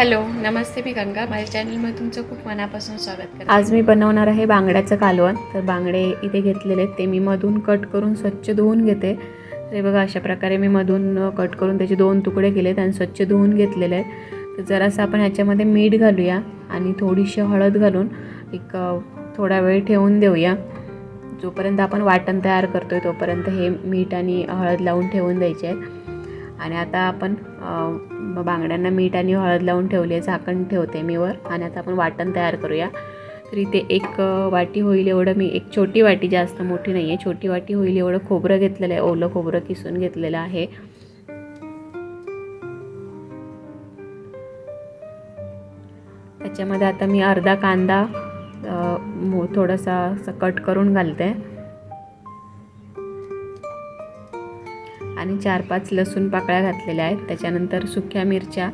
Hello नमस्ते मी गंगा माझ्या चॅनलमध्ये तुमचं खूप मनापासून स्वागत करते. आज मी बनवणार आहे बांगड्याचं कालवण. तर बांगडे इथे घेतलेले आहेत. ते मी मधून कट करून स्वच्छ धुवून घेते. तर बघा अशा प्रकारे मी मधून कट करून त्याचे दोन तुकडे केलेत आणि स्वच्छ धुवून घेतलेले आहेत. तर जरासं आपण ह्याच्यामध्ये मीठ घालूया आणि थोडीशी हळद घालून एक थोडा वेळ ठेवून देऊया. जोपर्यंत आपण वाटण तयार करतो आहे तोपर्यंत हे मीठ आणि हळद लावून ठेवून द्यायचे आहे आणि आता आपण बांगड्यांना मीठ आणि हळद लावून ठेवले आहे झाकण ठेवते मी वर. आणि आता आपण वाटण तयार करूया. तर इथे एक वाटी होईल एवढं मी एक छोटी वाटी जास्त मोठी नाही आहे छोटी वाटी होईल एवढं खोबरं घेतलेलं आहे ओलं खोबरं किसून घेतलेलं आहे. त्याच्यामध्ये आता मी अर्धा कांदा थोडासा असं कट करून घालते. आणि चार पाच लसूण पाकळ्या घातलेल्या आहेत. त्याच्यानंतर सुक्या मिरच्या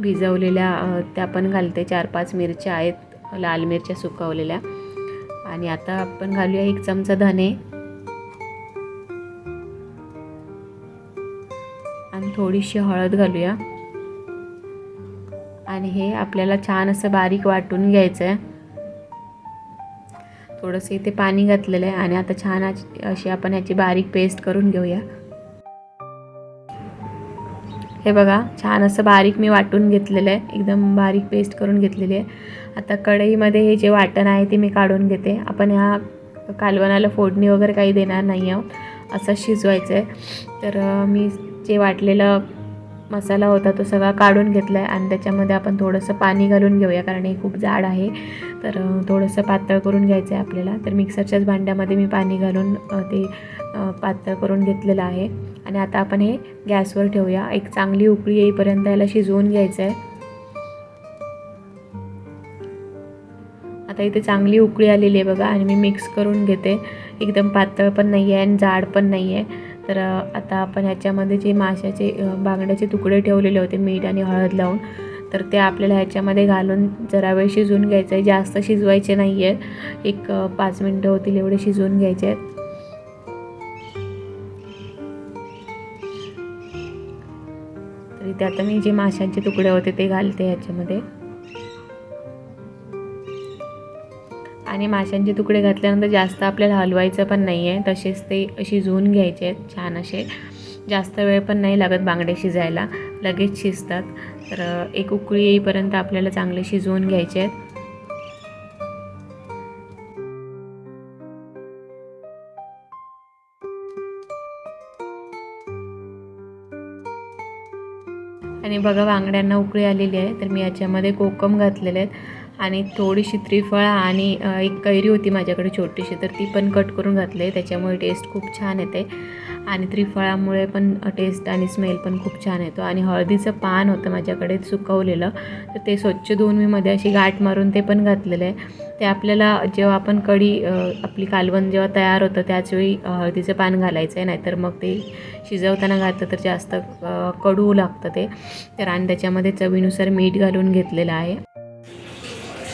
भिजवलेल्या त्या पण घालते. चार पाच मिरच्या आहेत लाल मिरच्या सुकवलेल्या. आणि आता आपण घालूया एक चमचा धने. आणि थोडीशी हळद घालूया. आणि हे आपल्याला छान असं बारीक वाटून घ्यायचं आहे थोडंसं इथे पाणी घातलेलं आहे. आणि आता छान अशी- अशी आपण याची बारीक पेस्ट करून घेऊया. हे बघा छान असं बारीक मी वाटून घेतलेलं आहे. एकदम बारीक पेस्ट करून घेतलेली आहे. आता कढईमध्ये हे जे वाटण आहे ते मी काढून घेते. आपण ह्या कालवणाला फोडणी वगैरे काही देणार नाही आहोत. असं शिजवायचं आहे तर मी जे वाटलेलं मसाला होता तो सगळा काढून घेतला आहे आणि त्याच्यामध्ये आपण थोडंसं पाणी घालून घेऊया कारण हे खूप जाड आहे. तर थोडंसं पातळ करून घ्यायचं आहे आपल्याला. तर मिक्सरच्याच भांड्यामध्ये मी पाणी घालून ते पातळ करून घेतलेलं आहे. आणि आता आपण हे गॅसवर ठेवूया. एक चांगली उकळी येईपर्यंत याला शिजवून घ्यायचं आहे आता इथे चांगली उकळी आलेली आहे बघा आणि मी मिक्स करून घेते. एकदम पातळ पण नाही आहे आणि जाड पण नाही आहे तर आता आपण ह्याच्यामध्ये जे माशाचे बांगड्याचे तुकडे ठेवलेले होते मीठ आणि हळद लावून तर ते आपल्याला ह्याच्यामध्ये घालून जरा वेळ शिजवून घ्यायचं आहे जास्त शिजवायचे नाही आहे एक पाच मिनटं होतील एवढे शिजवून घ्यायचे आहेत इथे आता मी जे माशांचे तुकडे होते ते घालते ह्याच्यामध्ये आणि माशांचे तुकडे घातल्यानंतर जास्त आपल्याला हलवायचं पण नाही आहे तसेच ते शिजवून घ्यायचे आहेत छान असे. जास्त वेळ पण नाही लागत बांगडे शिजायला. लगेच शिजतात. तर एक उकळी येईपर्यंत आपल्याला चांगले शिजवून घ्यायचे आहेत. आणि बघा बांगड्यांना उकळी आलेली आहे. तर मी याच्यामध्ये कोकम घातलेले आहेत. आणि थोडीशी त्रिफळा आणि एक कैरी होती माझ्याकडे छोटीशी तर ती पण कट करून घातली. त्याच्यामुळे टेस्ट खूप छान येते. आणि त्रिफळामुळे पण टेस्ट आणि स्मेल पण खूप छान येतो. आणि हळदीचं पान होतं माझ्याकडे सुकवलेलं तर ते स्वच्छ धुवून मी मध्ये अशी गाठ मारून ते पण घातलेलं आहे. ते आपल्याला जेव्हा आपण कढी आपली कालवण जेव्हा तयार होतं त्याचवेळी हळदीचं पान घालायचं आहे. नाहीतर मग ते शिजवताना घातलं तर जास्त कडू लागतं ते. तर आणि त्याच्यामध्ये चवीनुसार मीठ घालून घेतलेलं आहे.